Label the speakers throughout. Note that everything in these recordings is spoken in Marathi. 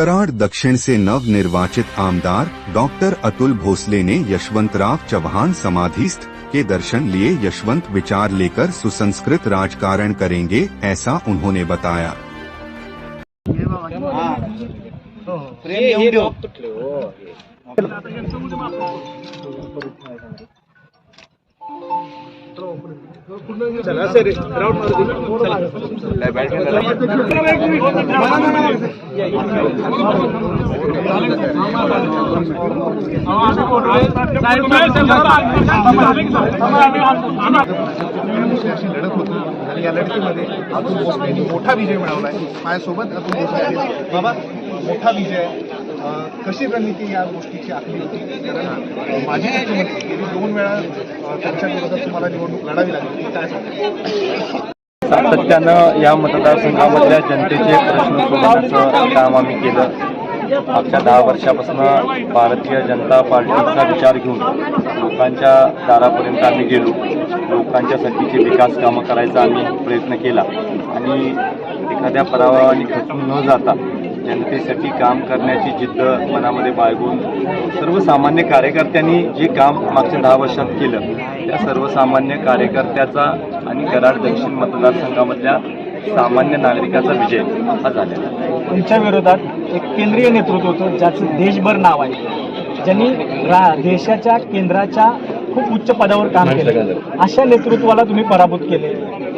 Speaker 1: कराड़ दक्षिण से नव निर्वाचित आमदार डॉक्टर अतुल भोसले ने यशवंतराव चौहान समाधिस्थ के दर्शन लिए यशवंत विचार लेकर सुसंस्कृत राजकारण करेंगे ऐसा उन्होंने बताया
Speaker 2: देऊ चला सर राऊंड
Speaker 3: लढत होती आणि या लढतीमध्ये अतुल भोसले मोठा विजय मिळवलाय माझ्यासोबत अतुल भोसले बाबा मोठा विजय. अं, कशी रणनीती या गोष्टीची आखली होती? कारण अं, माजी मुख्यमंत्री गेली दोन वेळा त्यांच्या विरोधात तुम्हाला निवडणूक लढावी लागली. काय सांगा?
Speaker 4: सातत्यानं या मतदारसंघामधल्या जनतेचे प्रश्न सोडवण्याचं काम आम्ही केलं. मागच्या दहा वर्षापासून भारतीय जनता पार्टीचा विचार घेऊन लोकांच्या दारापर्यंत आम्ही गेलो. लोकांच्या लोकांच्यासाठीचे विकास कामं करायचा आम्ही प्रयत्न केला. आणि एखाद्या पराभवाने खचून न जाता जनतेसाठी काम करण्याची जिद्द मनामध्ये बाळगून सर्वसामान्य कार्यकर्त्यांनी जे काम मागच्या दहा वर्षात केलं त्या सर्वसामान्य कार्यकर्त्याचा आणि कराड दक्षिण मतदारसंघामधल्या सामान्य नागरिकाचा विजय हा झालेला आहे.
Speaker 2: तुमच्या विरोधात एक केंद्रीय नेतृत्व होतं ज्याचं देशभर नाव आहे. ज्यांनी रा देशाच्या केंद्राच्या खूप उच्च पदावर काम केलं. अशा नेतृत्वाला तुम्ही पराभूत केले.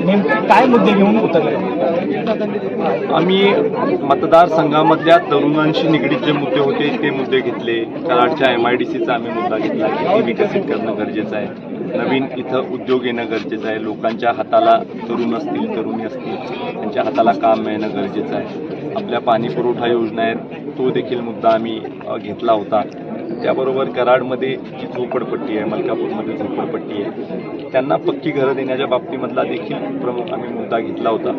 Speaker 2: नेमके काय मुद्दे घेऊन उतरले?
Speaker 4: आम्ही मतदारसंघामधल्या तरुणांशी निगडीत जे मुद्दे होते ते मुद्दे घेतले. कराडच्या एम आय डी सीचा आम्ही मुद्दा घेतला की ती विकसित करणं गरजेचं आहे. नवीन इथं उद्योग येणं गरजेचं आहे. लोकांच्या हाताला तरुण असतील तरुणी असतील त्यांच्या हाताला काम मिळणं गरजेचं आहे. आपल्या पाणी पुरवठा योजना आहेत तो देखील मुद्दा आम्ही घेतला होता. त्याबरोबर कराडमध्ये जी झोपडपट्टी आहे मलकापूरमध्ये झोपडपट्टी आहे त्यांना पक्की घरं देण्याच्या बाबतीमधला देखील प्रमुख आम्ही मुद्दा घेतला होता.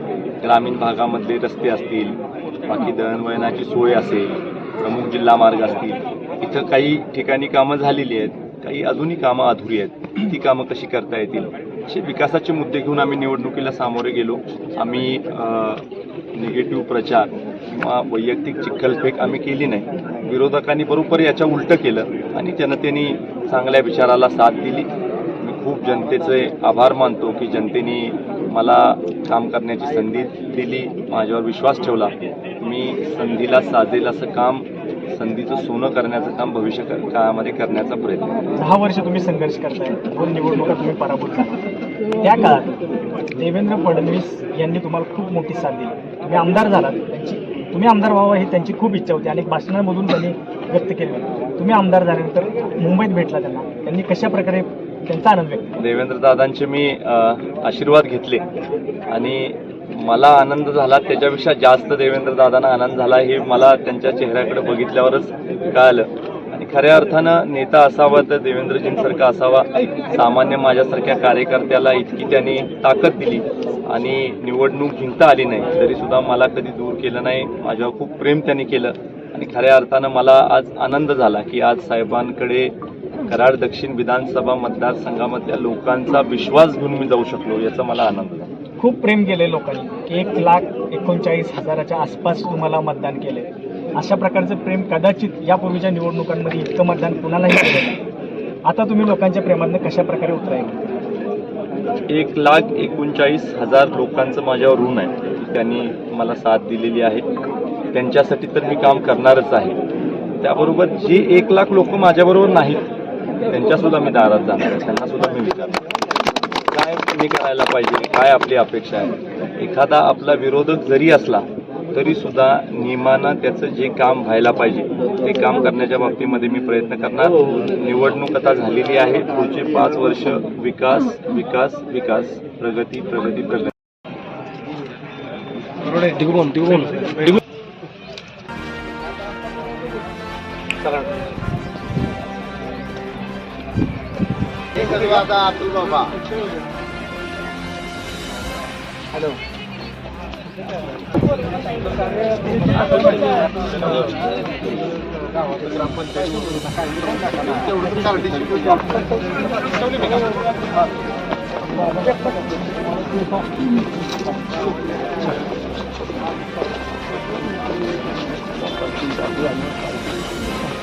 Speaker 4: ग्रामीण भागामधले रस्ते असतील बाकी दळणवळणाची सोय असेल प्रमुख जिल्हा मार्ग असतील इथं काही ठिकाणी कामं झालेली आहेत काही अजूनही कामं अधुरी आहेत. ती कामं कशी करता येतील? असे विकासाचे मुद्दे घेऊन आम्ही निवडणुकीला सामोरे गेलो. आम्ही निगेटिव्ह प्रचार किंवा वैयक्तिक चिखलफेक आम्ही केली नाही. विरोधकांनी बरोबर याच्या उलटं केलं आणि जनतेने चांगल्या विचाराला साथ दिली. खूप जनतेचे आभार मानतो की जनतेने मला काम करण्याची संधी दिली माझ्यावर विश्वास ठेवला. मी संधीला साधेल असं काम संधीचं सोनं करण्याचं काम भविष्य काळामध्ये करण्याचा प्रयत्न
Speaker 2: दहा वर्ष तुम्ही संघर्ष करताय. दोन निवडणुका तुम्ही पराभूत झाला त्या काळात देवेंद्र फडणवीस यांनी तुम्हाला खूप मोठी साथ दिली. तुम्ही आमदार झालात. त्यांची तुम्ही आमदार व्हावं ही त्यांची खूप इच्छा होती. अनेक भाषणांमधून त्यांनी व्यक्त केली तुम्ही आमदार झाल्यानंतर मुंबईत भेटला त्यांना. त्यांनी कशा प्रकारे त्यांचा आनंद व्यक्त
Speaker 4: देवेंद्र दादांचे मी आशीर्वाद घेतले. आणि मला आनंद झाला त्याच्यापेक्षा जास्त देवेंद्र दादांना आनंद झाला हे मला त्यांच्या चेहऱ्याकडे बघितल्यावरच कळालं. आणि खऱ्या अर्थानं नेता असावा तर देवेंद्रजींसारखा असावा. सामान्य माझ्यासारख्या कार्यकर्त्याला इतकी त्यांनी ताकद दिली. आणि निवडणूक जिंकता आली नाही तरी सुद्धा मला कधी दूर केलं नाही. माझ्यावर खूप प्रेम त्यांनी केलं. आणि खऱ्या अर्थानं मला आज आनंद झाला की आज साहेबांकडे कराड दक्षिण विधानसभा मतदारसंघामधल्या लोकांचा विश्वास घेऊन मी जाऊ शकलो याचा मला आनंद झाला.
Speaker 2: खूप प्रेम केले लोकांनी एक लाख एकोणचाळीस हजाराच्या आसपास तुम्हाला मतदान केले. अशा प्रकारचं प्रेम कदाचित यापूर्वीच्या निवडणुकांमध्ये इतकं मतदान कुणालाही केलं. आता तुम्ही लोकांच्या प्रेमातनं कशा प्रकारे उतरायला?
Speaker 4: एक लाख एकोणचाळीस हजार लोकांचं माझ्यावर ऋण आहे. त्यांनी मला साथ दिलेली आहे. त्यांच्यासाठी तर मी काम करणारच आहे. त्याबरोबर जे एक लाख लोक माझ्याबरोबर नाहीत त्यांच्या सुद्धा मी दारात जाणार आहे. त्यांना सुद्धा मी विचारणार काय तुम्ही करायला पाहिजे? काय आपली अपेक्षा आहे? एखादा आपला विरोधक जरी असला तरी सुद्धा नियमानं त्याचं जे काम व्हायला पाहिजे ते काम करण्याच्या बाबतीमध्ये मी प्रयत्न करणार. निवडणूक आता झालेली आहे. पुढचे पाच वर्ष विकास विकास विकास प्रगती प्रगती प्रगती. दिगुण, दिगुण, दिगुण। Kaliwata Abdul Baba. Hello. Thank you.